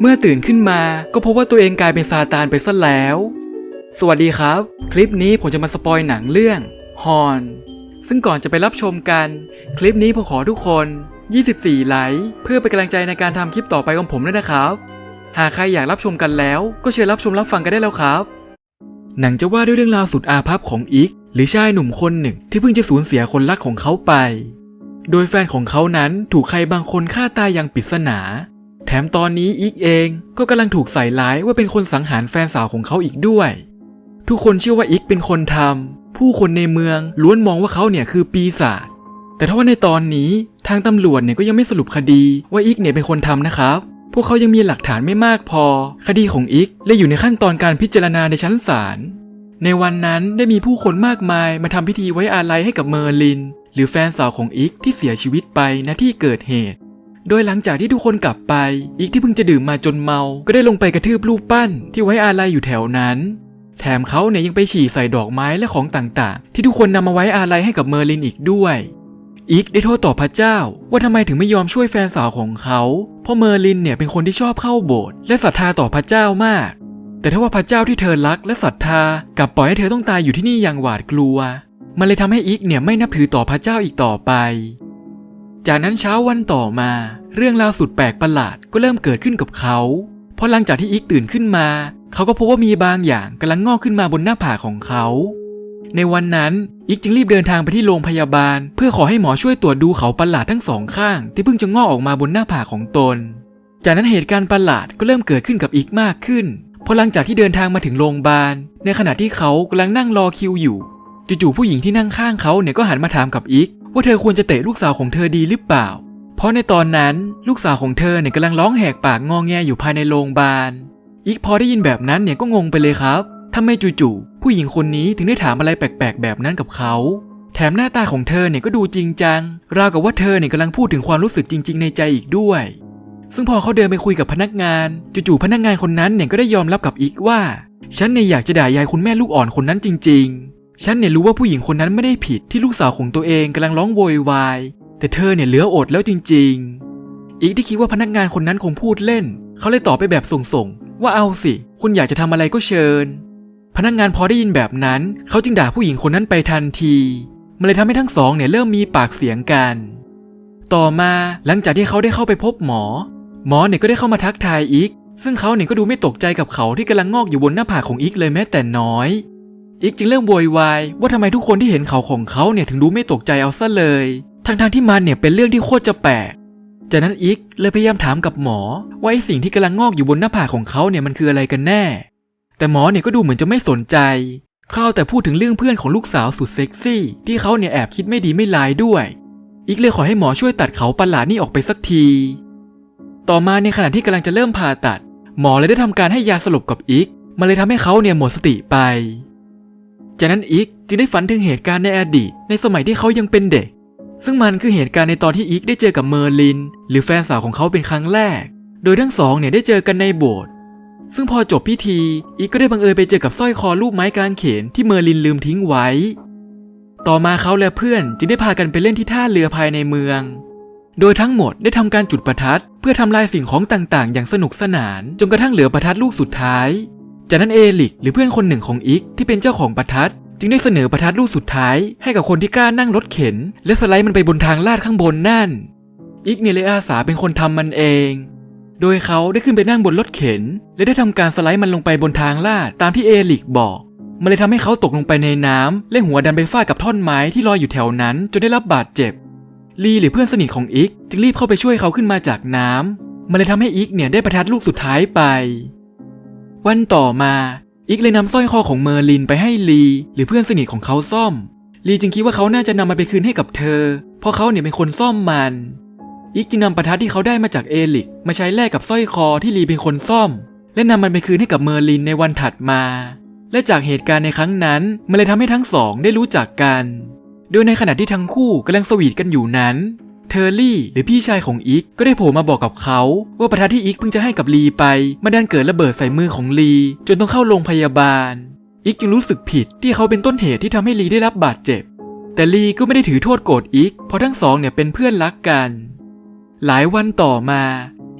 เมื่อตื่นขึ้นมาก็พบว่าตัวเองกลายเป็นซาตานไปซะแล้ว สวัสดีครับ คลิปนี้ผมจะมาสปอยหนังเรื่องฮอนซึ่งก่อนจะไปรับชมกัน คลิปนี้ผมขอทุกคน 24 ไลค์เพื่อเป็นกำลังใจในการทำคลิปต่อไปของผมด้วยนะครับ หากใครอยากรับชมกันแล้ว ก็เชิญรับชมรับฟังกันได้แล้วครับ หนังจะว่าด้วยเรื่องราวสุดอาภัพของอิก หรือชายหนุ่มคนหนึ่งที่เพิ่งจะสูญเสียคนรักของเขาไป โดยแฟนของเขานั้นถูกใครบางคนฆ่าตายอย่างปริศนา แถมตอนนี้อิกเองก็กำลังถูกใส่ร้ายว่าเป็นคนสังหารแฟนสาวของเขาอีกด้วย ทุกคนเชื่อว่าอิกเป็นคนทำผู้คนในเมืองล้วนมองว่าเขาเนี่ยคือปีศาจแต่ถ้าว่าในตอนนี้ทางตำรวจเนี่ยก็ยังไม่สรุปคดีว่าอิกเนี่ยเป็นคนทำนะครับ พวกเขายังมีหลักฐานไม่มากพอ คดีของอิกเลยอยู่ในขั้นตอนการพิจารณาในชั้นศาลในวันนั้นได้มีผู้คนมากมายมาทำพิธีไว้อาลัยให้กับเมอร์ลิน หรือแฟนสาวของอิกที่เสียชีวิตไปณที่เกิดเหตุ โดยหลังจากที่ทุกคนกลับไปอิกที่เพิ่งจะดื่มมาจนเมา ก็ได้ลงไปกระทืบรูปปั้นที่ไว้อาลัยอยู่แถวนั้น แถมเขาเนี่ยยังไปฉี่ใส่ดอกไม้และของต่างๆ ที่ทุกคนนำมาไว้อาลัยให้กับเมอร์ลินอีกด้วยอิกได้โทษต่อพระเจ้า ว่าทำไมถึงไม่ยอมช่วยแฟนสาวของเขา เพราะเมอร์ลินเนี่ยเป็นคนที่ชอบเข้าโบสถ์และศรัทธาต่อพระเจ้ามาก แต่ถ้าว่าพระเจ้าที่เธอรักและศรัทธากลับปล่อยให้เธอต้องตายอยู่ที่นี่อย่างหวาดกลัว มันเลยทำให้อิกเนี่ยไม่นับถือต่อพระเจ้าอีกต่อไป จากนั้นเช้าวันต่อมา เรื่องราวสุดแปลกประหลาดก็เริ่มเกิดขึ้นกับเขาเพราะหลังจากที่อิกตื่นขึ้นมา เขาก็พบว่ามีบางอย่างกำลังงอกขึ้นมาบนหน้าผากของเขา ในวันนั้นอิกจึงรีบเดินทางไปที่โรงพยาบาล เพื่อขอให้หมอช่วยตรวจดูเขาประหลาดทั้งสองข้าง ที่เพิ่งจะงอกออกมาบนหน้าผากของตน จากนั้นเหตุการณ์ประหลาดก็เริ่มเกิดขึ้นกับอิกมากขึ้นเพราะหลังจากที่เดินทางมาถึงโรงพยาบาล ในขณะที่เขากำลังนั่งรอคิวอยู่จู่ๆผู้หญิงที่นั่งข้างเขาเนี่ยก็หันมาถามกับอิก ว่าเธอควรจะเตะลูกสาวของเธอดีหรือเปล่า เพราะในตอนนั้นลูกสาวของเธอเนี่ยกำลังร้องแหกปากงอแงอยู่ภายในโรงพยาบาลอิกพอได้ยินแบบนั้นเนี่ยก็งงไปเลยครับทำไมจู่ๆผู้หญิงคนนี้ถึงได้ถามอะไรแปลกๆ แบบนั้นกับเขา แถมหน้าตาของเธอเนี่ยก็ดูจริงจัง ราวกับว่าเธอเนี่ยกำลังพูดถึงความรู้สึกจริง ๆ ในใจอีกด้วย ซึ่งพอเขาเดินไปคุยกับพนักงาน จู่ๆพนักงานคนนั้นเนี่ยก็ได้ยอมรับกับอิกว่า ฉันเนี่ยอยากจะด่ายายคุณแม่ลูกอ่อนคนนั้นจริง ๆ ฉันเนี่ยรู้ว่าผู้หญิงคนนั้นไม่ได้ผิดที่ลูกสาวของตัวเองกำลังร้องโวยวาย แต่เธอเนี่ยเหลืออดแล้วจริง ๆ อีกที่คิดว่าพนักงานคนนั้นคงพูดเล่น เขาเลยตอบไปแบบส่งๆ ว่าเอาสิ คุณอยากจะทำอะไรก็เชิญ พนักงานพอได้ยินแบบนั้น เขาจึงด่าผู้หญิงคนนั้นไปทันที มันเลยทำให้ทั้งสองเนี่ยเริ่มมีปากเสียงกัน ต่อมาหลังจากที่เขาได้เข้าไปพบหมอ หมอเนี่ยก็ได้เข้ามาทักทายอีก ซึ่งเขาเนี่ยก็ดูไม่ตกใจกับเขาที่กำลังงอกอยู่บนหน้าผากของอีกเลยแม้แต่น้อย อีกจึงเริ่มโวยวายว่าทำไมทุกคนที่เห็นเขาของเขาเนี่ยถึงดูไม่ตกใจเอาซะเลย ทั้งๆที่มันเนี่ยเป็นเรื่องที่โคตรจะแปลก จากนั้นอีกเลยพยายามถามกับหมอว่าไอ้สิ่งที่กำลังงอกอยู่บนหน้าผากของเขาเนี่ยมันคืออะไรกันแน่ แต่หมอเนี่ยก็ดูเหมือนจะไม่สนใจ เขาเอาแต่พูดถึงเรื่องเพื่อนของลูกสาวสุดเซ็กซี่ ที่เขาเนี่ยแอบคิดไม่ดีไม่ร้ายด้วย อีกเลยขอให้หมอช่วยตัดเขาประหลาดนี่ออกไปสักที ต่อมาในขณะที่กำลังจะเริ่มผ่าตัด หมอเลยได้ทำการให้ยาสลบกับอีกมันเลยทำให้เขาเนี่ยหมดสติไป จากนั้นอีกจึงได้ฝันถึงเหตุการณ์ในอดีตในสมัยที่เขายังเป็นเด็ก ซึ่งมันคือเหตุการณ์ในตอนที่อีกได้เจอกับเมอร์ลิน หรือแฟนสาวของเขาเป็นครั้งแรก โดยทั้งสองเนี่ยได้เจอกันในโบสถ์ซึ่งพอจบพิธี อีกก็ได้บังเอิญไปเจอกับสร้อยคอรูปไม้กางเขนที่เมอร์ลินลืมทิ้งไว้ ต่อมาเขาและเพื่อนจึงได้พากันไปเล่นที่ท่าเรือภายในเมือง โดยทั้งหมดได้ทำการจุดประทัด เพื่อทำลายสิ่งของต่างๆ อย่างสนุกสนาน จนกระทั่งเหลือประทัดลูกสุดท้าย จากนั้นเอลิกหรือเพื่อนคนหนึ่งของอีกที่เป็นเจ้าของประทัด จึงได้เสนอประทัดลูกสุดท้าย ให้กับคนที่กล้านั่งรถเข็น และสไลด์มันไปบนทางลาดข้างบนนั่นอีกเนี่ยเลยอาสาเป็นคนทำมันเอง โดยเขาได้ขึ้นไปนั่งบนรถเข็น และได้ทำการสไลด์มันลงไปบนทางลาดตามที่เอลิกบอกมันเลยทำให้เขาตกลงไปในน้ำและหัวดันไปฟาดกับท่อนไม้ที่ลอยอยู่แถวนั้น จนได้รับบาดเจ็บลีหรือเพื่อนสนิทของอิกจึงรีบเข้าไปช่วยเขาขึ้นมาจากน้ำมันเลยทำให้อิกเนี่ยได้ประทัดลูกสุดท้ายไป วันต่อมาอิกเลยนำสร้อยคอของเมอร์ลินไปให้ลีหรือเพื่อนสนิทของเขาซ่อม ลีจึงคิดว่าเขาน่าจะนำมันไปคืนให้กับเธอ เพราะเขาเนี่ยเป็นคนซ่อมมัน อิกจึงนำประทัดที่เขาได้มาจากเอลิก มาใช้แลกกับสร้อยคอที่ลีเป็นคนซ่อม และนำมันไปคืนให้กับเมอร์ลินในวันถัดมา และจากเหตุการณ์ในครั้งนั้นมันเลยทำให้ทั้งสองได้รู้จักกัน โดยในขณะที่ทั้งคู่กำลังสวีทกันอยู่นั้น เทอร์รี่หรือพี่ชายของอีกก็ได้โผล่มาบอกกับเขา ว่าประทัดที่อีกเพิ่งจะให้กับลีไปมาดันเกิดระเบิดใส่มือของลี จนต้องเข้าโรงพยาบาล อีกจึงรู้สึกผิดที่เขาเป็นต้นเหตุที่ทำให้ลีได้รับบาดเจ็บ แต่ลีก็ไม่ได้ถือโทษโกรธอีกเพราะทั้งสองเนี่ยเป็นเพื่อนรักกัน หลายวันต่อมา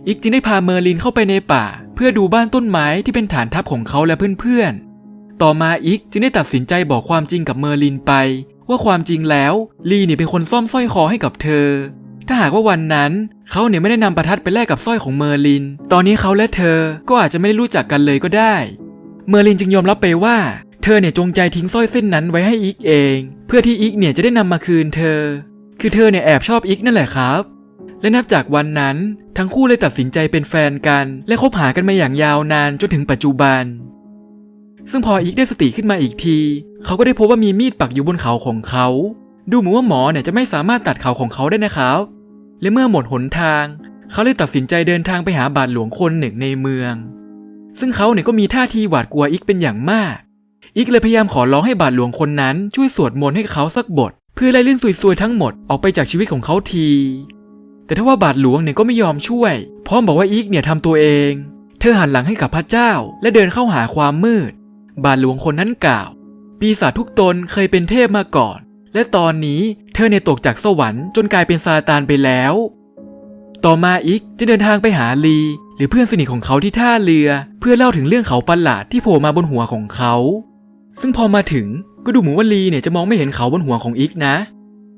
อีกจึงได้พาเมอร์ลินเข้าไปในป่า เพื่อดูบ้านต้นไม้ที่เป็นฐานทัพของเขาและเพื่อนๆต่อมาอีกจึงได้ตัดสินใจบอกความจริงกับเมอร์ลินไป ว่าความจริงแล้วลีเนี่ยเป็นคนซ่อมสร้อยคอให้กับเธอ ถ้าหากว่าวันนั้นเขาเนี่ยไม่ได้นำประทัดไปแลกกับสร้อยของเมอร์ลิน ตอนนี้เขาและเธอก็อาจจะไม่ได้รู้จักกันเลยก็ได้ เมอร์ลินจึงยอมรับไปว่า เธอเนี่ยจงใจทิ้งสร้อยเส้นนั้นไว้ให้อีกเอง เพื่อที่อีกเนี่ยจะได้นำมาคืนเธอ คือเธอเนี่ยแอบชอบอีกนั่นแหละครับ และนับจากวันนั้น ทั้งคู่เลยตัดสินใจเป็นแฟนกัน และคบหากันมาอย่างยาวนานจนถึงปัจจุบัน ซึ่งพออีกได้สติขึ้นมาอีกที เขาก็ได้พบว่ามีมีดปักอยู่บนเขาของเขา ดูเหมือนว่าหมอเนี่ยจะไม่สามารถตัดเขาของเขาได้นะครับ และเมื่อหมดหนทาง เขาเลยตัดสินใจเดินทางไปหาบาทหลวงคนหนึ่งในเมือง ซึ่งเขาเนี่ยก็มีท่าทีหวาดกลัวอีกเป็นอย่างมาก อีกเลยพยายามขอร้องให้บาทหลวงคนนั้น ช่วยสวดมนต์ให้เขาสักบท เพื่อไล่เรื่องซวยๆทั้งหมดออกไปจากชีวิตของเขาที แต่ถ้าว่าบาทหลวงเนี่ยก็ไม่ยอมช่วย พร้อมบอกว่าอีกเนี่ยทำตัวเอง เธอหันหลังให้กับพระเจ้า และเดินเข้าหาความมืด บาทหลวงคนนั้นกล่าว ปีศาจทุกตนเคยเป็นเทพมาก่อน และตอนนี้เธอเนี่ยตกจากสวรรค์จนกลายเป็นซาตานไปแล้ว ต่อมาอีกจะเดินทางไปหาลี หรือเพื่อนสนิทของเขาที่ท่าเรือ เพื่อเล่าถึงเรื่องเขาประหลาดที่โผล่มาบนหัวของเขา ซึ่งพอมาถึงก็ดูเหมือนว่าลีเนี่ยจะมองไม่เห็นเขาบนหัวของอีกนะ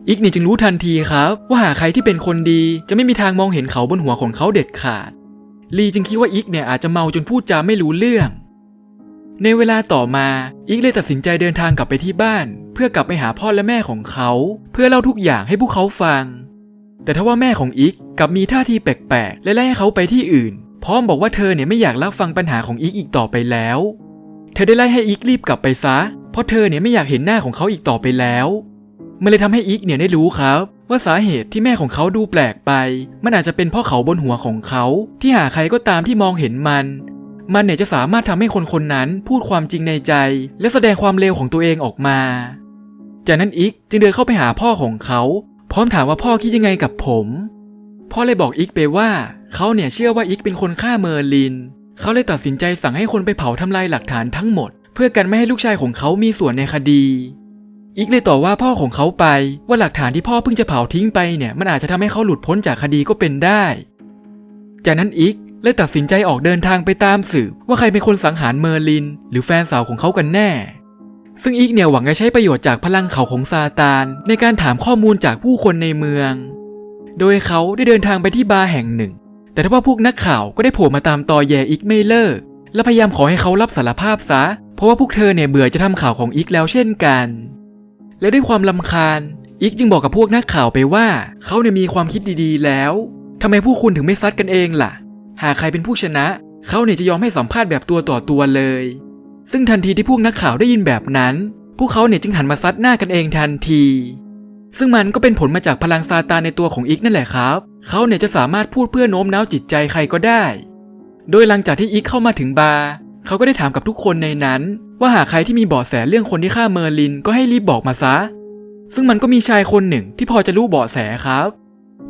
อีกเนี่ยจึงรู้ทันทีครับว่าหากใครที่เป็นคนดีจะไม่มีทางมองเห็นเขาบนหัวของเขาเด็ดขาด ลีจึงคิดว่าอีกเนี่ยอาจจะเมาจนพูดจาไม่รู้เรื่อง ในเวลาต่อมาอีกเลยตัดสินใจเดินทางกลับไปที่บ้าน เพื่อกลับไปหาพ่อและแม่ของเขา เพื่อเล่าทุกอย่างให้พวกเขาฟัง แต่ถ้าว่าแม่ของอีกกลับมีท่าทีแปลกๆและไล่ให้เขาไปที่อื่น พร้อมบอกว่าเธอเนี่ยไม่อยากรับฟังปัญหาของอีกอีกต่อไปแล้ว เธอได้ไล่ให้อีกรีบกลับไปซะ เพราะเธอเนี่ยไม่อยากเห็นหน้าของเขาอีกต่อไปแล้วมันเลยทำให้อีกเนี่ยได้รู้ครับ ว่าสาเหตุที่แม่ของเขาดูแปลกไป มันอาจจะเป็นเพราะเขาบนหัวของเขา ที่หาใครก็ตามที่มองเห็นมัน มันเนี่ยจะสามารถทำให้คนคนนั้นพูดความจริงในใจ และแสดงความเลวของตัวเองออกมา จากนั้นอีกจึงเดินเข้าไปหาพ่อของเขา พร้อมถามว่าพ่อคิดยังไงกับผม พ่อเลยบอกอีกไปว่า เขาเนี่ยเชื่อว่าอีกเป็นคนฆ่าเมอร์ลิน เขาเลยตัดสินใจสั่งให้คนไปเผาทำลายหลักฐานทั้งหมด เพื่อกันไม่ให้ลูกชายของเขามีส่วนในคดีอีกเลยต่อว่าพ่อของเขาไปว่าหลักฐานที่พ่อเพิ่งจะเผาทิ้งไปเนี่ยมันอาจจะทำให้เขาหลุดพ้นจากคดีก็เป็นได้ จากนั้นอีก เลยตัดสินใจออกเดินทางไปตามสืบว่าใครเป็นคนสังหารเมอร์ลิน หรือแฟนสาวของเขากันแน่ ซึ่งอีกเนี่ยหวังจะใช้ประโยชน์จากพลังเขาของซาตาน ในการถามข้อมูลจากผู้คนในเมือง โดยเขาได้เดินทางไปที่บาร์แห่งหนึ่ง แต่ถ้าว่าพวกนักข่าวก็ได้โผล่มาตามตอแยอีกไม่เลิกและพยายามขอให้เขารับสารภาพซะ เพราะว่าพวกเธอเนี่ยเบื่อจะทำข่าวของอีกแล้วเช่นกัน และด้วยความลำคาญ อีกจึงบอกกับพวกนักข่าวไปว่า เขาเนี่ยมีความคิดดีๆแล้วทำไมผู้คุณถึงไม่ซัดกันเองล่ะ หากใครเป็นผู้ชนะ เขาเนี่ยจะยอมให้สัมภาษณ์แบบตัวต่อตัวเลย ซึ่งทันทีที่พวกนักข่าวได้ยินแบบนั้น พวกเขาเนี่ยจึงหันมาซัดหน้ากันเองทันที ซึ่งมันก็เป็นผลมาจากพลังซาตานในตัวของอีกนั่นแหละครับ เขาเนี่ยจะสามารถพูดเพื่อโน้มน้าวจิตใจใครก็ได้ โดยหลังจากที่อีกเข้ามาถึงบาร์เขาก็ได้ถามกับทุกคนในนั้น ว่าหากใครที่มีเบาะแสเรื่องคนที่ฆ่าเมอร์ลินก็ให้รีบบอกมาซะ ซึ่งมันก็มีชายคนหนึ่งที่พอจะรู้เบาะแสครับ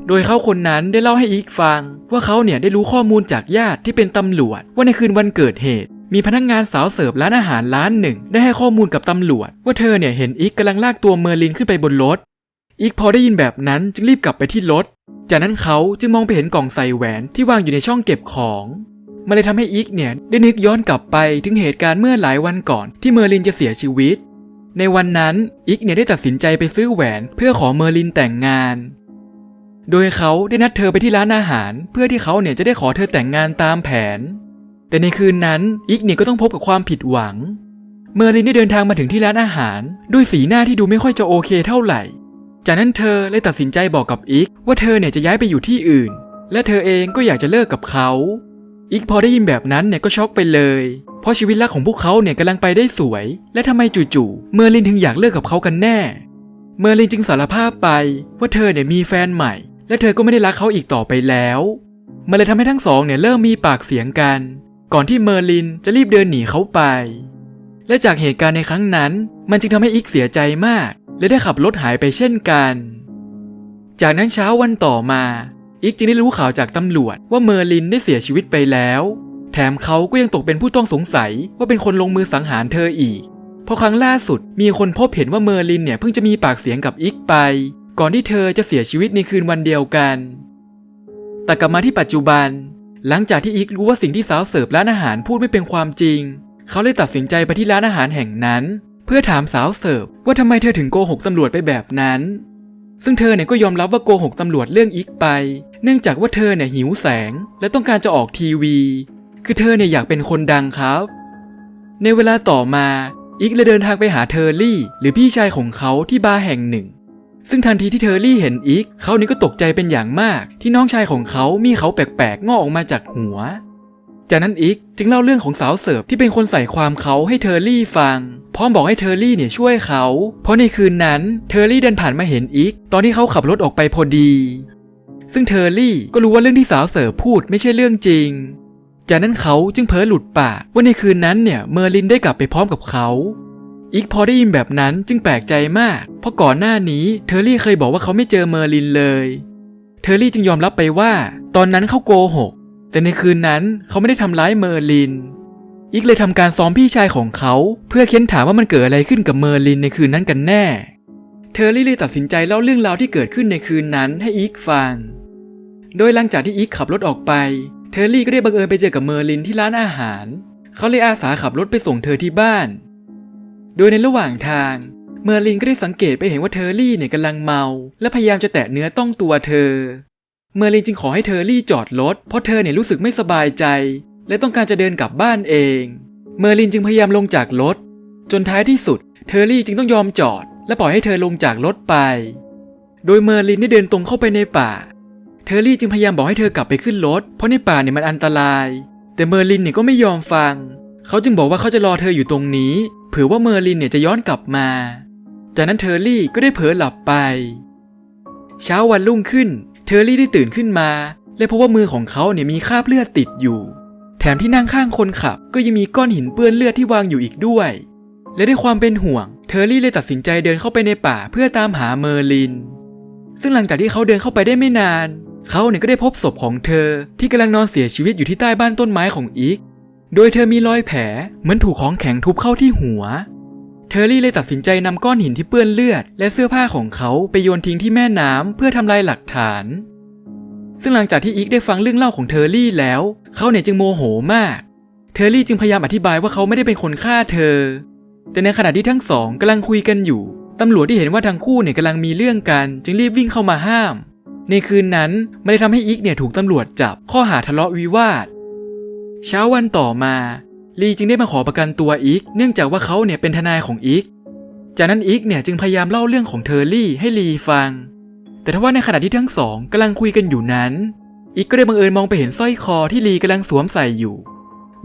โดยเขาคนนั้นได้เล่าให้อีกฟัง ว่าเขาเนี่ยได้รู้ข้อมูลจากญาติที่เป็นตำรวจ ว่าในคืนวันเกิดเหตุ มีพนักงานสาวเสิร์ฟร้านอาหารร้านหนึ่ง ได้ให้ข้อมูลกับตำรวจ ว่าเธอเนี่ยเห็นอีกกำลังลากตัวเมอร์ลินขึ้นไปบนรถอีกพอได้ยินแบบนั้นจึงรีบกลับไปที่รถ จากนั้นเขาจึงมองไปเห็นกล่องใส่แหวนที่วางอยู่ในช่องเก็บของมันเลยทำให้อีกเนี่ยได้นึกย้อนกลับไปถึงเหตุการณ์เมื่อหลายวันก่อนที่เมอร์ลินจะเสียชีวิต ในวันนั้นอีกเนี่ยได้ตัดสินใจไปซื้อแหวนเพื่อขอเมอร์ลินแต่งงาน โดยเขาได้นัดเธอไปที่ร้านอาหาร เพื่อที่เขาเนี่ยจะได้ขอเธอแต่งงานตามแผน แต่ในคืนนั้นอีกเนี่ยก็ต้องพบกับความผิดหวัง เมอร์ลินได้เดินทางมาถึงที่ร้านอาหาร ด้วยสีหน้าที่ดูไม่ค่อยจะโอเคเท่าไหร่ จากนั้นเธอเลยตัดสินใจบอกกับอีกว่าเธอเนี่ยจะย้ายไปอยู่ที่อื่น และเธอเองก็อยากจะเลิกกับเขาอีกพอได้ยินแบบนั้นเนี่ยก็ช็อกไปเลย เพราะชีวิตรักของพวกเขาเนี่ยกำลังไปได้สวย และทำไมจู่ๆเมอร์ลินถึงอยากเลิกกับเขากันแน่ เมอร์ลินจึงสารภาพไปว่าเธอเนี่ยมีแฟนใหม่ และเธอก็ไม่ได้รักเขาอีกต่อไปแล้วมันเลยทำให้ทั้งสองเนี่ยเริ่มมีปากเสียงกัน ก่อนที่เมอร์ลินจะรีบเดินหนีเขาไป และจากเหตุการณ์ในครั้งนั้น มันจึงทำให้อีกเสียใจมาก และได้ขับรถหายไปเช่นกัน จากนั้นเช้าวันต่อมาอีกจึงได้รู้ข่าวจากตำรวจว่าเมอร์ลินได้เสียชีวิตไปแล้ว แถมเขาก็ยังตกเป็นผู้ต้องสงสัยว่าเป็นคนลงมือสังหารเธออีก ราะครั้งล่าสุดมีคนพบเห็นว่าเมอร์ลินเนี่ยเพิ่งจะมีปากเสียงกับอีกไป ก่อนที่เธอจะเสียชีวิตในคืนวันเดียวกัน แต่กลับมาที่ปัจจุบัน หลังจากที่อีกรู้ว่าสิ่งที่สาวเสิร์ฟร้านอาหารพูดไม่เป็นความจริง เขาเลยตัดสินใจไปที่ร้านอาหารแห่งนั้น เพื่อถามสาวเสิร์ฟว่าทำไมเธอถึงโกหกตำรวจไปแบบนั้น ซึ่งเธอเนี่ยก็ยอมรับว่าโกหกตำรวจเรื่องอีกไป เนื่องจากว่าเธอเนี่ยหิวแสง และต้องการจะออกทีวี คือเธอเนี่ยอยากเป็นคนดังครับ ในเวลาต่อมา อีกเลยเดินทางไปหาเทอร์รี่ หรือพี่ชายของเขาที่บาร์แห่งหนึ่ง ซึ่งทันทีที่เทอร์รี่เห็นอีก เขานี่ก็ตกใจเป็นอย่างมาก ที่น้องชายของเขามีเขาแปลกๆงอกออกมาจากหัว จากนั้นอีกจึงเล่าเรื่องของสาวเสิร์ฟที่เป็นคนใส่ความเขาให้เทอร์รี่ฟัง พร้อมบอกให้เทอร์รี่เนี่ยช่วยเขา เพราะในคืนนั้นเทอร์รี่เดินผ่านมาเห็นอีก ตอนที่เขาขับรถออกไปพอดีซึ่งเทอร์รี่ก็รู้ว่าเรื่องที่สาวเสิร์ฟพูดไม่ใช่เรื่องจริง จากนั้นเขาจึงเผลอหลุดปากว่าในคืนนั้นเนี่ยเมอร์ลินได้กลับไปพร้อมกับเขา อีกพอได้ยินแบบนั้นจึงแปลกใจมาก เพราะก่อนหน้านี้เทอร์รี่เคยบอกว่าเขาไม่เจอเมอร์ลินเลย เทอร์รี่จึงยอมรับไปว่า ตอนนั้นเขาโกหก แต่ในคืนนั้นเขาไม่ได้ทำร้ายเมอร์ลิน อีกเลยทำการซ้อมพี่ชายของเขา เพื่อเค้นถามว่ามันเกิดอะไรขึ้นกับเมอร์ลินในคืนนั้นกันแน่ เทอร์รี่เลยตัดสินใจเล่าเรื่องราวที่เกิดขึ้นในคืนนั้นให้อีกฟัง โดยหลังจากที่อีกขับรถออกไป เทอร์รี่ก็ได้บังเอิญไปเจอกับเมอร์ลินที่ร้านอาหาร เขาเลยอาสาขับรถไปส่งเธอที่บ้าน โดยในระหว่างทาง เมอร์ลินก็ได้สังเกตไปเห็นว่าเทอร์รี่เนี่ยกำลังเมา และพยายามจะแตะเนื้อต้องตัวเธอ เมอร์ลินจึงขอให้เทอร์รี่จอดรถเพราะเธอเนี่ยรู้สึกไม่สบายใจ และต้องการจะเดินกลับบ้านเอง เมอร์ลินจึงพยายามลงจากรถ จนท้ายที่สุด เทอร์รี่จึงต้องยอมจอด และปล่อยให้เธอลงจากรถไป โดยเมอร์ลินได้เดินตรงเข้าไปในป่า เทอร์รี่จึงพยายามบอกให้เธอกลับไปขึ้นรถ เพราะในป่าเนี่ยมันอันตราย แต่เมอร์ลินเนี่ยก็ไม่ยอมฟัง เขาจึงบอกว่าเขาจะรอเธออยู่ตรงนี้ เผื่อว่าเมอร์ลินเนี่ยจะย้อนกลับมา จากนั้นเทอร์รี่ก็ได้เผลอหลับไป เช้าวันรุ่งขึ้น เทอร์รี่ได้ตื่นขึ้นมา และพบว่ามือของเขาเนี่ยมีคราบเลือดติดอยู่ แถมที่นั่งข้างคนขับ ก็ยังมีก้อนหินเปื้อนเลือดที่วางอยู่อีกด้วย และด้วยความเป็นห่วง เทอร์รี่เลยตัดสินใจเดินเข้าไปในป่าเพื่อตามหาเมอร์ลิน ซึ่งหลังจากที่เขาเดินเข้าไปได้ไม่นาน เขาเนี่ยก็ได้พบศพของเธอ ที่กำลังนอนเสียชีวิตอยู่ที่ใต้บ้านต้นไม้ของอีก โดยเธอมีรอยแผลเหมือนถูกของแข็งทุบเข้าที่หัว เทอร์รี่เลยตัดสินใจนำก้อนหินที่เปื้อนเลือด และเสื้อผ้าของเขาไปโยนทิ้งที่แม่น้ำเพื่อทำลายหลักฐาน ซึ่งหลังจากที่อีกได้ฟังเรื่องเล่าของเทอร์รี่แล้ว เขาเนี่ยจึงโมโหมาก เทอร์รี่จึงพยายามอธิบายว่าเขาไม่ได้เป็นคนฆ่าเธอ แต่ในขณะที่ทั้งสองกำลังคุยกันอยู่ตำรวจที่เห็นว่าทั้งคู่เนี่ยกำลังมีเรื่องกัน จึงรีบวิ่งเข้ามาห้าม ในคืนนั้นมันได้ทำให้อีกเนี่ยถูกตำรวจจับข้อหาทะเลาะวิวาท เช้าวันต่อมาลีจึงได้มาขอประกันตัวอีกเนื่องจากว่าเขาเนี่ยเป็นทนายของอีกจากนั้นอีกเนี่ยจึงพยายามเล่าเรื่องของเทอร์รี่ให้ลีฟัง แต่ทว่าในขณะที่ทั้งสองกำลังคุยกันอยู่นั้นอีกก็ได้บังเอิญมองไปเห็นสร้อยคอที่ลีกำลังสวมใส่อยู่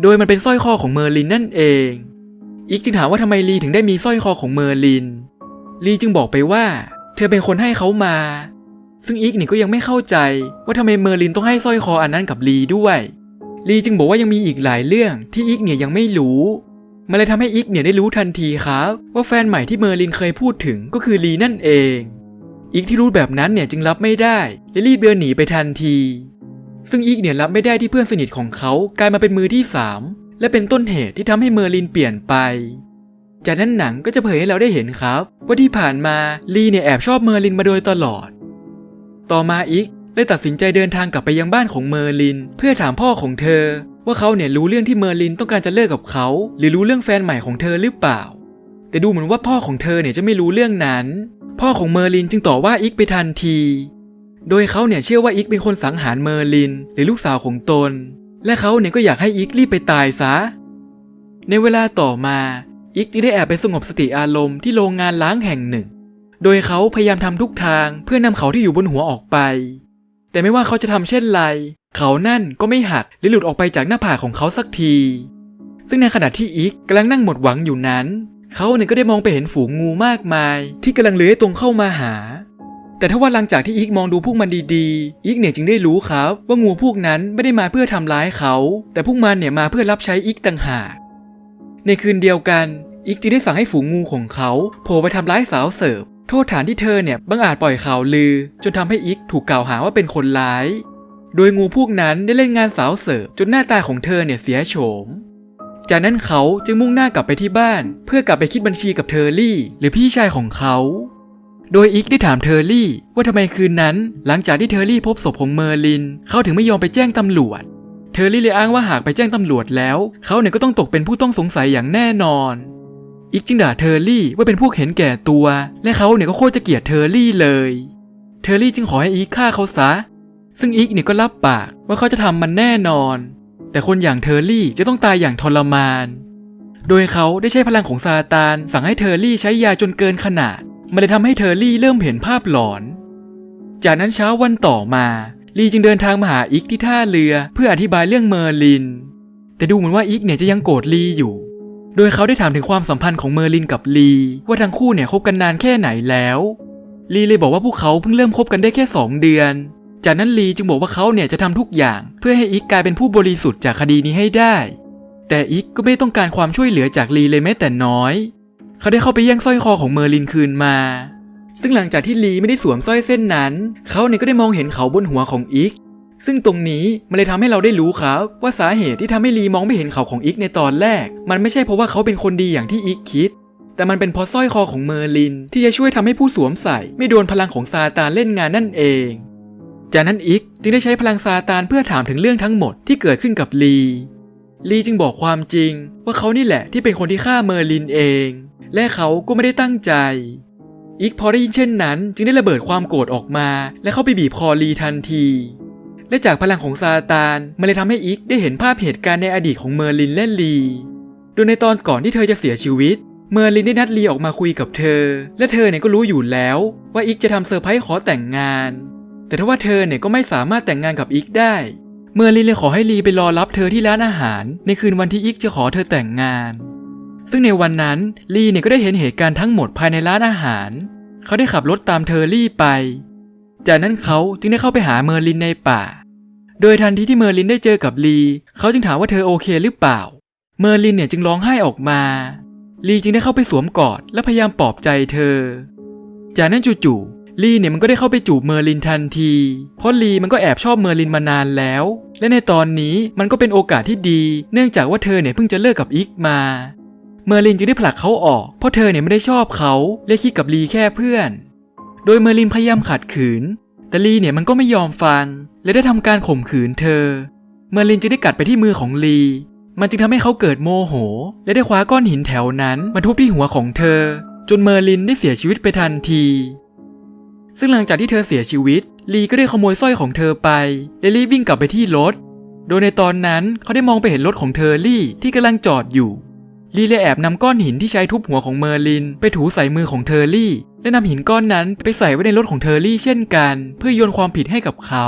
โดยมันเป็นสร้อยคอของเมอร์ลินนั่นเองอีกจึงถามว่าทำไมลีถึงได้มีสร้อยคอของเมอร์ลิน ลีจึงบอกไปว่า เธอเป็นคนให้เขามา ซึ่งอีกนี่ก็ยังไม่เข้าใจว่าทำไมเมอร์ลินต้องให้สร้อยคออันนั้นกับลีด้วยลีจึงบอกว่ายังมีอีกหลายเรื่องที่อีกเนี่ยยังไม่รู้มันเลยทำให้อีกเนี่ยได้รู้ทันทีครับ ว่าแฟนใหม่ที่เมอร์ลินเคยพูดถึงก็คือลีนั่นเอง อีกที่รู้แบบนั้นเนี่ยจึงรับไม่ได้และรีบเดินหนีไปทันที ซึ่งอีกเนี่ยรับไม่ได้ที่เพื่อนสนิทของเขากลายมาเป็นมือที่สามและเป็นต้นเหตุที่ทำให้เมอร์ลินเปลี่ยนไป จากนั้นหนังก็จะเผยให้เราได้เห็นครับ ว่าที่ผ่านมาลีเนี่ยแอบชอบเมอร์ลินมาโดยตลอด ต่อมาอีกเลยตัดสินใจเดินทางกลับไปยังบ้านของเมอร์ลิน เพื่อถามพ่อของเธอ ว่าเขาเนี่ยรู้เรื่องที่เมอร์ลินต้องการจะเลิกกับเขา หรือรู้เรื่องแฟนใหม่ของเธอหรือเปล่า แต่ดูเหมือนว่าพ่อของเธอเนี่ยจะไม่รู้เรื่องนั้น พ่อของเมอร์ลินจึงต่อว่าอีกไปทันที โดยเขาเนี่ยเชื่อว่าอีกเป็นคนสังหารเมอร์ลิน หรือลูกสาวของตน และเขาเนี่ยก็อยากให้อีกรีบไปตายซะ ในเวลาต่อมาอีกจึงได้แอบไปสงบสติอารมณ์ที่โรงงานล้างแห่งหนึ่ง โดยเขาพยายามทำทุกทางเพื่อนำเขาที่อยู่บนหัวออกไป แต่ไม่ว่าเขาจะทำเช่นไร เขานั่นก็ไม่หักหรือหลุดออกไปจากหน้าผากของเขาสักที ซึ่งในขณะที่อีกกำลังนั่งหมดหวังอยู่นั้น เขาเนี่ยก็ได้มองไปเห็นฝูงงูมากมาย ที่กำลังเลื้อยตรงเข้ามาหา แต่ถ้าว่าหลังจากที่อีกมองดูพวกมันดีๆ อีกเนี่ยจึงได้รู้ครับ ว่างูพวกนั้นไม่ได้มาเพื่อทำร้ายเขา แต่พวกมันเนี่ยมาเพื่อรับใช้อีกต่างหากในคืนเดียวกัน อีกจึงได้สั่งให้ฝูงงูของเขาโผล่ไปทำร้ายสาวเสิร์ฟ โทษฐานที่เธอเนี่ยบังอาจปล่อยข่าวลือ จนทำให้อีกถูกกล่าวหาว่าเป็นคนร้าย โดยงูพวกนั้นได้เล่นงานสาวเสิร์ฟจนหน้าตาของเธอเนี่ยเสียโฉม จากนั้นเขาจึงมุ่งหน้ากลับไปที่บ้าน เพื่อกลับไปคิดบัญชีกับเทอร์รี่ หรือพี่ชายของเขา โดยอีกได้ถามเทอร์รี่ว่าทำไมคืนนั้น หลังจากที่เทอร์รี่พบศพของเมอร์ลิน เขาถึงไม่ยอมไปแจ้งตำรวจเเธอรี่เลยอ้างว่าหากไปแจ้งตำรวจแล้ว เขาเนี่ยก็ต้องตกเป็นผู้ต้องสงสัยอย่างแน่นอน อีกจึงด่าเทอร์รี่ว่าเป็นพวกเห็นแก่ตัว และเขาเนี่ยก็โคตรจะเกลียดเทอร์รี่เลย เทอร์รี่จึงขอให้อีกฆ่าเขาซะ ซึ่งอีกเนี่ยก็รับปากว่าเขาจะทำมันแน่นอน แต่คนอย่างเทอร์รี่จะต้องตายอย่างทรมาน โดยเขาได้ใช้พลังของซาตาน สั่งให้เทอร์รี่ใช้ยาจนเกินขนาด มันเลยทำให้เทอร์รี่เริ่มเห็นภาพหลอน จากนั้นเช้าวันต่อมาลีจึงเดินทางมาหาอิกที่ท่าเรือเพื่ออธิบายเรื่องเมอร์ลิน แต่ดูเหมือนว่าอิกเนี่ยจะยังโกรธลีอยู่ โดยเขาได้ถามถึงความสัมพันธ์ของเมอร์ลินกับลีว่าทั้งคู่เนี่ยคบกันนานแค่ไหนแล้วลีเลยบอกว่าพวกเขาเพิ่งเริ่มคบกันได้แค่ 2 เดือน จากนั้นลีจึงบอกว่าเขาเนี่ยจะทำทุกอย่าง เพื่อให้อิกกลายเป็นผู้บริสุทธิ์จากคดีนี้ให้ได้ แต่อิกก็ไม่ต้องการความช่วยเหลือจากลีเลยแม้แต่น้อย เขาได้เข้าไปแย่งสร้อยคอของเมอร์ลินคืนมา ซึ่งหลังจากที่ลีไม่ได้สวมสร้อยเส้นนั้น เขาเนี่ยก็ได้มองเห็นเขาบนหัวของอิก ซึ่งตรงนี้มันเลยทำให้เราได้รู้ครับว่าสาเหตุที่ทำให้ลีมองไม่เห็นเขาของอิกในตอนแรก มันไม่ใช่เพราะว่าเขาเป็นคนดีอย่างที่อิกคิด แต่มันเป็นเพราะสร้อยคอของเมอร์ลิน ที่จะช่วยทำให้ผู้สวมใส่ ไม่โดนพลังของซาตานเล่นงานนั่นเอง จากนั้นอิกจึงได้ใช้พลังซาตานเพื่อถามถึงเรื่องทั้งหมดที่เกิดขึ้นกับลีลีจึงบอกความจริง ว่าเขานี่แหละที่เป็นคนที่ฆ่าเมอร์ลินเอง และเขาก็ไม่ได้ตั้งใจ อิกพอได้ยินเช่นนั้น จึงได้ระเบิดความโกรธออกมา และเข้าไปบีบคอลีทันที และจากพลังของซาตานมันเลยทำให้อิกได้เห็นภาพเหตุการณ์ในอดีตของเมอร์ลินและลี โดยในตอนก่อนที่เธอจะเสียชีวิต เมอร์ลินได้นัดลีออกมาคุยกับเธอ และเธอเนี่ยก็รู้อยู่แล้วว่าอิกจะทำเซอร์ไพรส์ขอแต่งงาน แต่ถ้าว่าเธอเนี่ยก็ไม่สามารถแต่งงานกับอิกได้ เมอร์ลินเลยขอให้ลีไปรอรับเธอที่ร้านอาหาร ในคืนวันที่อิกจะขอเธอแต่งงาน ซึ่งในวันนั้นลีเนี่ยก็ได้เห็นเหตุการณ์ทั้งหมดภายในร้านอาหาร เขาได้ขับรถตามเทอร์รี่ไป จากนั้นเขาจึงได้เข้าไปหาเมอร์ลินในป่า โดยทันทีที่เมอร์ลินได้เจอกับลี เขาจึงถามว่าเธอโอเคหรือเปล่า เมอร์ลินเนี่ยจึงร้องไห้ออกมา ลีจึงได้เข้าไปสวมกอดและพยายามปลอบใจเธอ จากนั้นจู่ๆ ลีเนี่ยมันก็ได้เข้าไปจูบเมอร์ลินทันที เพราะลีมันก็แอบชอบเมอร์ลินมานานแล้ว และในตอนนี้มันก็เป็นโอกาสที่ดี เนื่องจากว่าเธอเนี่ยเพิ่งจะเลิกกับอิกมา เมอร์ลินจึงได้ผลักเขาออก เพราะเธอเนี่ยไม่ได้ชอบเขาและคิดกับลีแค่เพื่อน โดยเมอร์ลินพยายามขัดขืน แต่ลีเนี่ยมันก็ไม่ยอมฟัง และได้ทำการข่มขืนเธอ เมอร์ลินจึงได้กัดไปที่มือของลี มันจึงทำให้เขาเกิดโมโห และได้คว้าก้อนหินแถวนั้นมาทุบที่หัวของเธอ จนเมอร์ลินได้เสียชีวิตไปทันที ซึ่งหลังจากที่เธอเสียชีวิต ลีก็ได้ขโมยสร้อยของเธอไปและรีบวิ่งกลับไปที่รถ โดยในตอนนั้นเขาได้มองไปเห็นรถของเธอรี่ที่กำลังจอดอยู่ ลีเลยแอบนำก้อนหินที่ใช้ทุบหัวของเมอร์ลิน ไปถูใส่มือของเทอร์รี่ และนำหินก้อนนั้นไปใส่ไว้ในรถของเทอร์รี่เช่นกัน เพื่อโยนความผิดให้กับเขา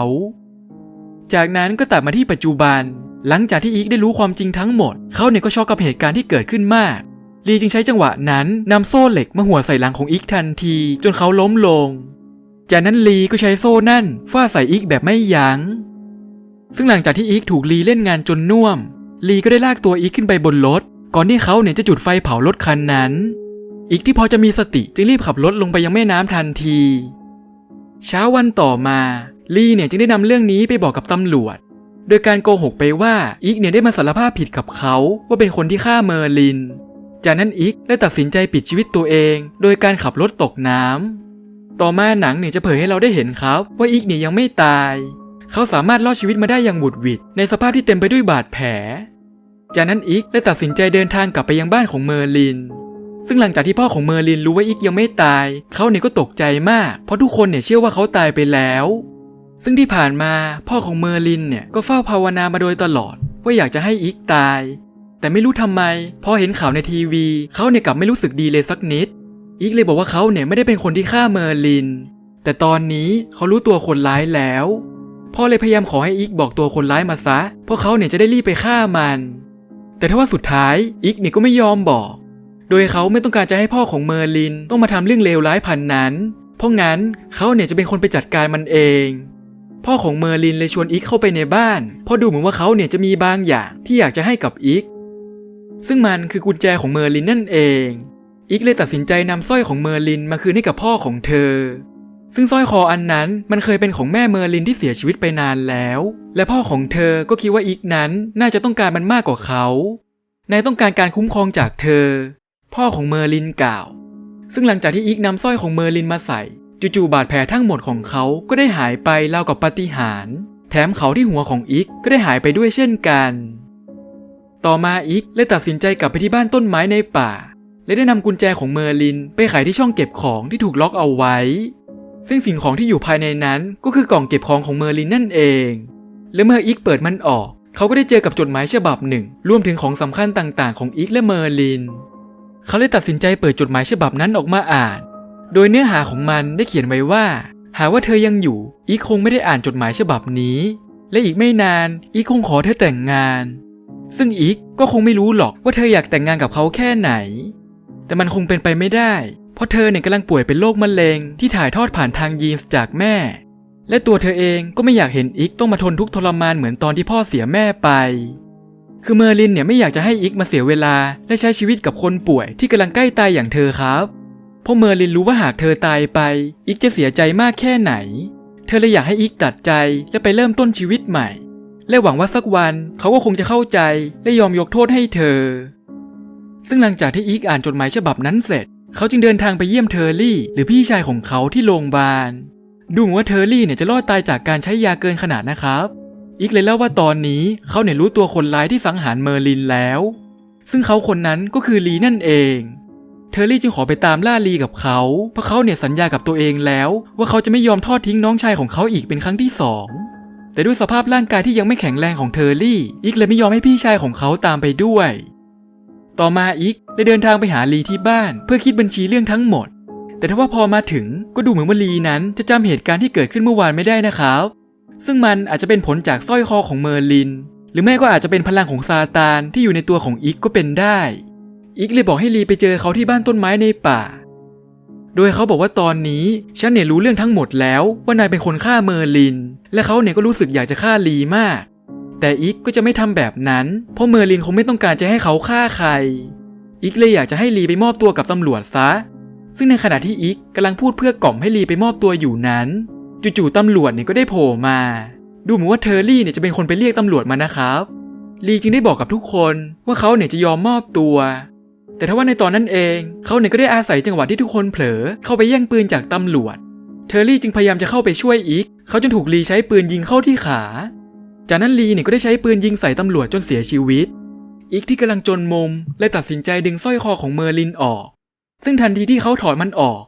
จากนั้นก็ตัดมาที่ปัจจุบัน หลังจากที่อีกได้รู้ความจริงทั้งหมด เขาเนี่ยก็ช็อกกับเหตุการณ์ที่เกิดขึ้นมากลีจึงใช้จังหวะนั้นนำโซ่เหล็กมาหัวใส่หลังของอีกทันที จนเขาล้มลง จากนั้นลีก็ใช้โซ่นั่นฟาดใส่อีกแบบไม่ยัง้ง ซึ่งหลังจากที่อีกถูกลีเล่นงานจนน่วม ลีก็ได้ลากตัวอีกขึ้นไปบนรถ ก่อนที่เขาเนี่ยจะจุดไฟเผารถคันนั้น อีกที่พอจะมีสติจึงรีบขับรถลงไปยังแม่น้ำทันที เช้าวันต่อมาลีเนี่ยจึงได้นำเรื่องนี้ไปบอกกับตำรวจ โดยการโกหกไปว่าอีกเนี่ยได้มาสารภาพผิดกับเขาว่าเป็นคนที่ฆ่าเมอร์ลิน จากนั้นอีกได้ตัดสินใจปิดชีวิตตัวเอง โดยการขับรถตกน้ำต่อมาหนังเนี่ยจะเผยให้เราได้เห็นครับว่าอีกเนี่ยยังไม่ตาย เขาสามารถรอดชีวิตมาได้อย่างหวุดหวิดในสภาพที่เต็มไปด้วยบาดแผล จากนั้นอีกได้ตัดสินใจเดินทางกลับไปยังบ้านของเมอร์ลิน ซึ่งหลังจากที่พ่อของเมอร์ลินรู้ว่าอีกยังไม่ตาย เขาเนี่ยก็ตกใจมาก เพราะทุกคนเนี่ยเชื่อว่าเขาตายไปแล้ว ซึ่งที่ผ่านมาพ่อของเมอร์ลินเนี่ยก็เฝ้าภาวนามาโดยตลอด ว่าอยากจะให้อีกตาย แต่ไม่รู้ทำไม พอเห็นข่าวในทีวี เขาเนี่ยกลับไม่รู้สึกดีเลยสักนิดอีกเลยบอกว่าเขาเนี่ยไม่ได้เป็นคนที่ฆ่าเมอร์ลิน แต่ตอนนี้เขารู้ตัวคนร้ายแล้วพ่อเลยพยายามขอให้อีกบอกตัวคนร้ายมาซะ เพราะเขาเนี่ยจะได้รีบไปฆ่ามัน แต่ถ้าว่าสุดท้ายอีกเนี่ยก็ไม่ยอมบอก โดยเขาไม่ต้องการจะให้พ่อของเมอร์ลินต้องมาทำเรื่องเลวร้ายพันนั้น เพราะงั้นเขาเนี่ยจะเป็นคนไปจัดการมันเอง พ่อของเมอร์ลินเลยชวนอีกเข้าไปในบ้าน เพราะดูเหมือนว่าเขาเนี่ยจะมีบางอย่างที่อยากจะให้กับอีกซึ่งมันคือกุญแจของเมอร์ลินนั่นเองอีกเลยตัดสินใจนำสร้อยของเมอร์ลินมาคืนให้กับพ่อของเธอ ซึ่งสร้อยคออันนั้นมันเคยเป็นของแม่เมอร์ลินที่เสียชีวิตไปนานแล้ว และพ่อของเธอก็คิดว่าอีกนั้นน่าจะต้องการมันมากกว่าเขา นายต้องการการคุ้มครองจากเธอ พ่อของเมอร์ลินกล่าว ซึ่งหลังจากที่อีกนำสร้อยของเมอร์ลินมาใส่ จู่ๆบาดแผลทั้งหมดของเขาก็ได้หายไปราวกับปาฏิหาริย์แถมเขาที่หัวของอิกก็ได้หายไปด้วยเช่นกัน ต่อมาอิกเลยตัดสินใจกลับไปที่บ้านต้นไม้ในป่า และได้นำกุญแจของเมอร์ลินไปไขที่ช่องเก็บของที่ถูกล็อกเอาไว้ ซึ่งสิ่งของที่อยู่ภายในนั้นก็คือกล่องเก็บของของเมอร์ลินนั่นเอง และเมื่ออิกเปิดมันออก เขาก็ได้เจอกับจดหมายฉบับหนึ่ง รวมถึงของสำคัญต่างๆ ของอิกและเมอร์ลิน เขาเลยตัดสินใจเปิดจดหมายฉบับนั้นออกมาอ่าน โดยเนื้อหาของมันได้เขียนไว้ว่า หากว่าเธอยังอยู่ อีกคงไม่ได้อ่านจดหมายฉบับนี้ และอีกไม่นาน อีกคงขอเธอแต่งงาน ซึ่งอีกก็คงไม่รู้หรอกว่าเธออยากแต่งงานกับเขาแค่ไหน แต่มันคงเป็นไปไม่ได้ เพราะเธอเนี่ยกำลังป่วยเป็นโรคมะเร็งที่ถ่ายทอดผ่านทางยีนส์จากแม่ และตัวเธอเองก็ไม่อยากเห็นอีกต้องมาทนทุกข์ทรมานเหมือนตอนที่พ่อเสียแม่ไป คือเมอร์ลินเนี่ยไม่อยากจะให้อีกมาเสียเวลา และใช้ชีวิตกับคนป่วยที่กำลังใกล้ตายอย่างเธอครับ เพราะเมอร์ลินรู้ว่าหากเธอตายไปอีกจะเสียใจมากแค่ไหน เธอเลยอยากให้อีกตัดใจและไปเริ่มต้นชีวิตใหม่ และหวังว่าสักวันเขาก็คงจะเข้าใจและยอมยกโทษให้เธอ ซึ่งหลังจากที่อีกอ่านจดหมายฉบับนั้นเสร็จ เขาจึงเดินทางไปเยี่ยมเทอร์รี่ หรือพี่ชายของเขาที่โรงพยาบาล ดูเหมือนว่าเทอร์รี่เนี่ยจะรอดตายจากการใช้ยาเกินขนาดนะครับ อีกเลยเล่าว่าตอนนี้เขาเนี่ยรู้ตัวคนร้ายที่สังหารเมอร์ลินแล้ว ซึ่งเขาคนนั้นก็คือลีนั่นเอง เทอร์รี่จึงขอไปตามล่าลีกับเขา เพราะเขาเนี่ยสัญญากับตัวเองแล้ว ว่าเขาจะไม่ยอมทอดทิ้งน้องชายของเขาอีกเป็นครั้งที่สองแต่ด้วยสภาพร่างกายที่ยังไม่แข็งแรงของเทอร์รี่ อีกเลยไม่ยอมให้พี่ชายของเขาตามไปด้วย ต่อมาอีกได้เดินทางไปหาลีที่บ้าน เพื่อคิดบัญชีเรื่องทั้งหมด แต่ถ้าว่าพอมาถึงก็ดูเหมือนว่าลีนั้นจะจำเหตุการณ์ที่เกิดขึ้นเมื่อวานไม่ได้นะครับซึ่งมันอาจจะเป็นผลจากสร้อยคอของเมอร์ลิน หรือไม่ก็อาจจะเป็นพลังของซาตานที่อยู่ในตัวของอีกก็เป็นได้ อีกเลยบอกให้ลีไปเจอเขาที่บ้านต้นไม้ในป่า โดยเขาบอกว่าตอนนี้ฉันเนี่ยรู้เรื่องทั้งหมดแล้วว่านายเป็นคนฆ่าเมอร์ลิน และเขาเนี่ยก็รู้สึกอยากจะฆ่าลีมาก แต่อีกก็จะไม่ทำแบบนั้น เพราะเมอร์ลินคงไม่ต้องการจะให้เขาฆ่าใครอีกเลยอยากจะให้ลีไปมอบตัวกับตำรวจซะ ซึ่งในขณะที่อีกกำลังพูดเพื่อกล่อมให้ลีไปมอบตัวอยู่นั้น จู่ๆตำรวจเนี่ยก็ได้โผล่มา ดูเหมือนว่าเทอร์รี่เนี่ยจะเป็นคนไปเรียกตำรวจมานะครับลีจึงได้บอกกับทุกคนว่าเขาเนี่ยจะยอมมอบตัว แต่ถ้าว่าในตอนนั้นเองเขาเนี่ยก็ได้อาศัยจังหวะที่ทุกคนเผลอเข้าไปแย่งปืนจากตำรวจ เทอร์รี่จึงพยายามจะเข้าไปช่วยอีกเขาจนถูกลีใช้ปืนยิงเข้าที่ขา จากนั้นลีเนี่ยก็ได้ใช้ปืนยิงใส่ตำรวจจนเสียชีวิต อีกที่กำลังจนมุมเลยตัดสินใจดึงสร้อยคอของเมอร์ลินออก ซึ่งทันทีที่เขาถอดมันออก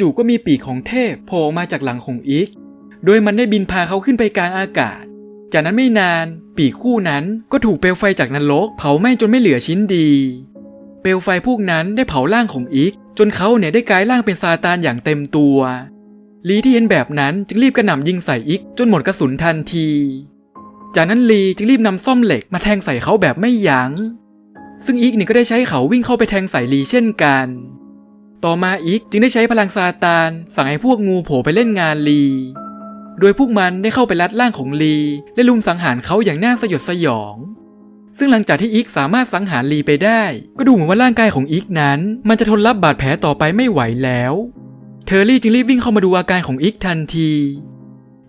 จู่ๆก็มีปีกของเทพโผล่ออกมาจากหลังของอีก โดยมันได้บินพาเขาขึ้นไปกลางอากาศ จากนั้นไม่นานปีกคู่นั้นก็ถูกเปลวไฟจากนรกเผาไหม้จนไม่เหลือชิ้นดี เปลวไฟพวกนั้นได้เผาร่างของอีก จนเขาเนี่ยได้กลายร่างเป็นซาตานอย่างเต็มตัวลีที่เห็นแบบนั้นจึงรีบกระหน่ำยิงใส่อีกจนหมดกระสุนทันที จากนั้นลีจึงรีบนำซ่อมเหล็กมาแทงใส่เขาแบบไม่ยัง้ง ซึ่งอีกนี่ก็ได้ใช้เขาวิ่งเข้าไปแทงใส่ลีเช่นกัน ต่อมาอีกจึงได้ใช้พลังซาตานสั่งให้พวกงูโผล่ไปเล่นงานลี โดยพวกมันได้เข้าไปรัดร่างของลีและลุมสังหารเขาอย่างน่าสยดสยอง ซึ่งหลังจากที่อีกสามารถสังหารลีไปได้ ก็ดูเหมือนว่าร่างกายของอีกนั้น มันจะทนรับบาดแผลต่อไปไม่ไหวแล้ว เทอร์รี่จึงรีบวิ่งเข้ามาดูอาการของอีกทันที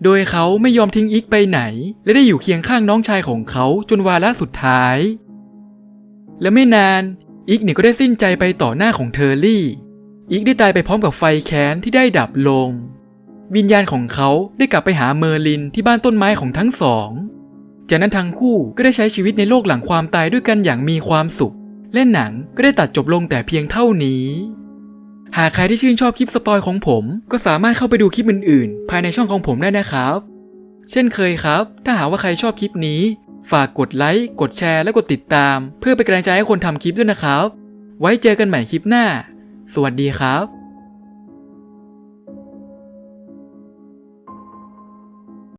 โดยเขาไม่ยอมทิ้งอีกไปไหน และได้อยู่เคียงข้างน้องชายของเขาจนวาระสุดท้าย และไม่นานอีกเนี่ยก็ได้สิ้นใจไปต่อหน้าของเทอร์รี่อีกได้ตายไปพร้อมกับไฟแค้นที่ได้ดับลง วิญญาณของเขาได้กลับไปหาเมอร์ลินที่บ้านต้นไม้ของทั้งสอง จากนั้นทั้งคู่ก็ได้ใช้ชีวิตในโลกหลังความตายด้วยกันอย่างมีความสุข และหนังก็ได้ตัดจบลงแต่เพียงเท่านี้ หากใครที่ชื่นชอบคลิปสปอยของผม ก็สามารถเข้าไปดูคลิปอื่นๆ ภายในช่องของผมได้นะครับ เช่นเคยครับ ถ้าหากว่าใครชอบคลิปนี้ ฝากกดไลค์ กดแชร์และกดติดตาม เพื่อเป็นกำลังใจให้คนทำคลิปด้วยนะครับ ไว้เจอกันใหม่คลิปหน้า สวัสดีครับ